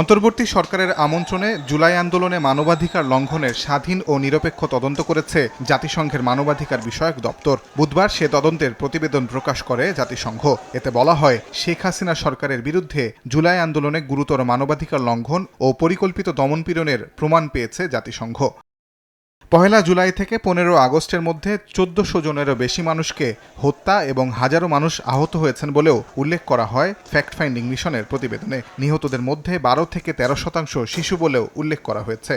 অন্তর্বর্তী সরকারের আমন্ত্রণে জুলাই আন্দোলনে মানবাধিকার লঙ্ঘনের স্বাধীন ও নিরপেক্ষ তদন্ত করেছে জাতিসংঘের মানবাধিকার বিষয়ক দপ্তর। বুধবার সে তদন্তের প্রতিবেদন প্রকাশ করে জাতিসংঘ। এতে বলা হয়, শেখ হাসিনা সরকারের বিরুদ্ধে জুলাই আন্দোলনে গুরুতর মানবাধিকার লঙ্ঘন ও পরিকল্পিত দমনপীড়নের প্রমাণ পেয়েছে জাতিসংঘ। পহেলা জুলাই থেকে পনেরো আগস্টের মধ্যে চোদ্দশো জনেরও বেশি মানুষকে হত্যা এবং হাজারো মানুষ আহত হয়েছেন বলেও উল্লেখ করা হয় ফ্যাক্ট ফাইন্ডিং মিশনের প্রতিবেদনে। নিহতদের মধ্যে বারো থেকে তেরো শতাংশ শিশু বলেও উল্লেখ করা হয়েছে।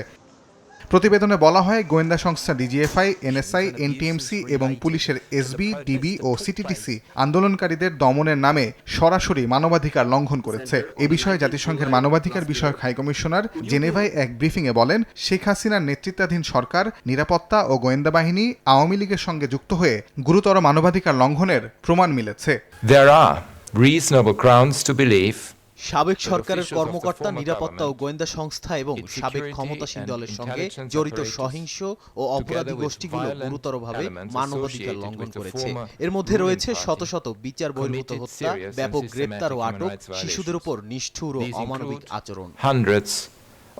প্রতিবেদনে বলা হয়, গোয়েন্দা সংস্থা ডিজিএফআই, এনএসআই, এনটিএমসি এবং পুলিশের এসবি, ডিবি ও সিটিটিসি আন্দোলনকারীদের দমনের নামে সরাসরি মানবাধিকার লঙ্ঘন করেছে। এ বিষয়ে জাতিসংঘের মানবাধিকার বিষয়ক হাই কমিশনার জেনেভায় এক ব্রিফিংয়ে বলেন, শেখ হাসিনার নেতৃত্বাধীন সরকার, নিরাপত্তা ও গোয়েন্দা বাহিনী আওয়ামী লীগের সঙ্গে যুক্ত হয়ে গুরুতর মানবাধিকার লঙ্ঘনের প্রমাণ মিলেছে। There are reasonable grounds to believe সাবেক সরকারের কর্মকর্তা নিরাপত্তা ও গোয়েন্দা সংস্থা এবং সাবেক ক্ষমতাসীন দলের সঙ্গে জড়িত সহিংস ও অপরাধী গোষ্ঠীগুলো গুরুতরভাবে মানবাধিকার লঙ্ঘন করেছে। এর মধ্যে রয়েছে শত শত বিচার বহির্ভূত হত্যা ব্যাপক গ্রেপ্তার ও আটক শিশুদের উপর নিষ্ঠুর ও অমানবিক আচরণ। hundreds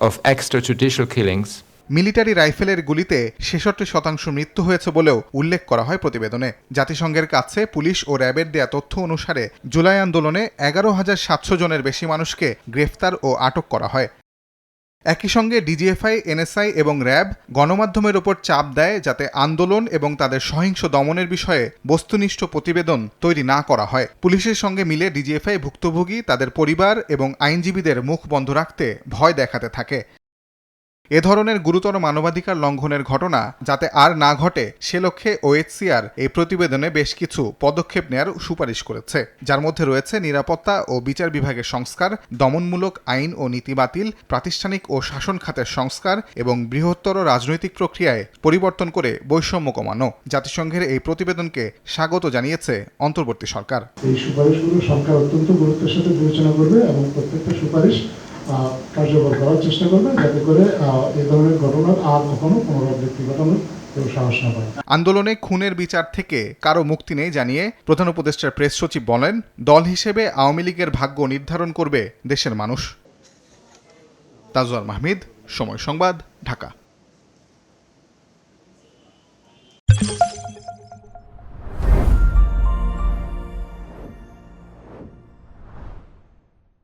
of extrajudicial killings military রাইফেলের গুলিতে ছেষট্টি শতাংশ মৃত্যু হয়েছে বলেও উল্লেখ করা হয় প্রতিবেদনে। জাতিসংঘের কাছে পুলিশ ও র্যাবের দেয়া তথ্য অনুসারে জুলাই আন্দোলনে এগারো হাজার সাতশো জনের বেশি মানুষকে গ্রেফতার ও আটক করা হয়। একই সঙ্গে ডিজিএফআই, এনএসআই এবং র্যাব গণমাধ্যমের ওপর চাপ দেয় যাতে আন্দোলন এবং তাদের সহিংস দমনের বিষয়ে বস্তুনিষ্ঠ প্রতিবেদন তৈরি না করা হয়। পুলিশের সঙ্গে মিলে ডিজিএফআই ভুক্তভোগী, তাদের পরিবার এবং আইনজীবীদের মুখ বন্ধ রাখতে ভয় দেখাতে থাকে। এ ধরনের গুরুতর মানবাধিকার লঙ্ঘনের ঘটনা যাতে আর না ঘটে, সে লক্ষ্যে ওএইচসিআর এই প্রতিবেদনে বেশ কিছু পদক্ষেপ নেয়ার সুপারিশ করেছে। যার মধ্যে রয়েছে নিরাপত্তা ও বিচার বিভাগের সংস্কার, দমনমূলক আইন ও নীতি বাতিল, প্রাতিষ্ঠানিক ও শাসন খাতের সংস্কার এবং বৃহত্তর রাজনৈতিক প্রক্রিয়ায় পরিবর্তন করে বৈষম্য কমানো। জাতিসংঘের এই প্রতিবেদনকে স্বাগত জানিয়েছে অন্তর্বর্তী সরকার। এই সুপারিশগুলো সরকার অত্যন্ত গুরুত্বের সাথে বিবেচনা করবে এবং প্রত্যেকটা সুপারিশ কার্যকর করার চেষ্টা করবে যাতে করে এই ধরনের ঘটনার আর কখনো পুনরাবৃত্তি ঘটানোর কেউ সাহস না পায়। আন্দোলনে খুনের বিচার থেকে কারও মুক্তি নেই জানিয়ে প্রধান উপদেষ্টার প্রেস সচিব বলেন, দল হিসেবে আওয়ামী লীগের ভাগ্য নির্ধারণ করবে দেশের মানুষ। তাজওয়ার মাহমিদ, সময় সংবাদ, ঢাকা।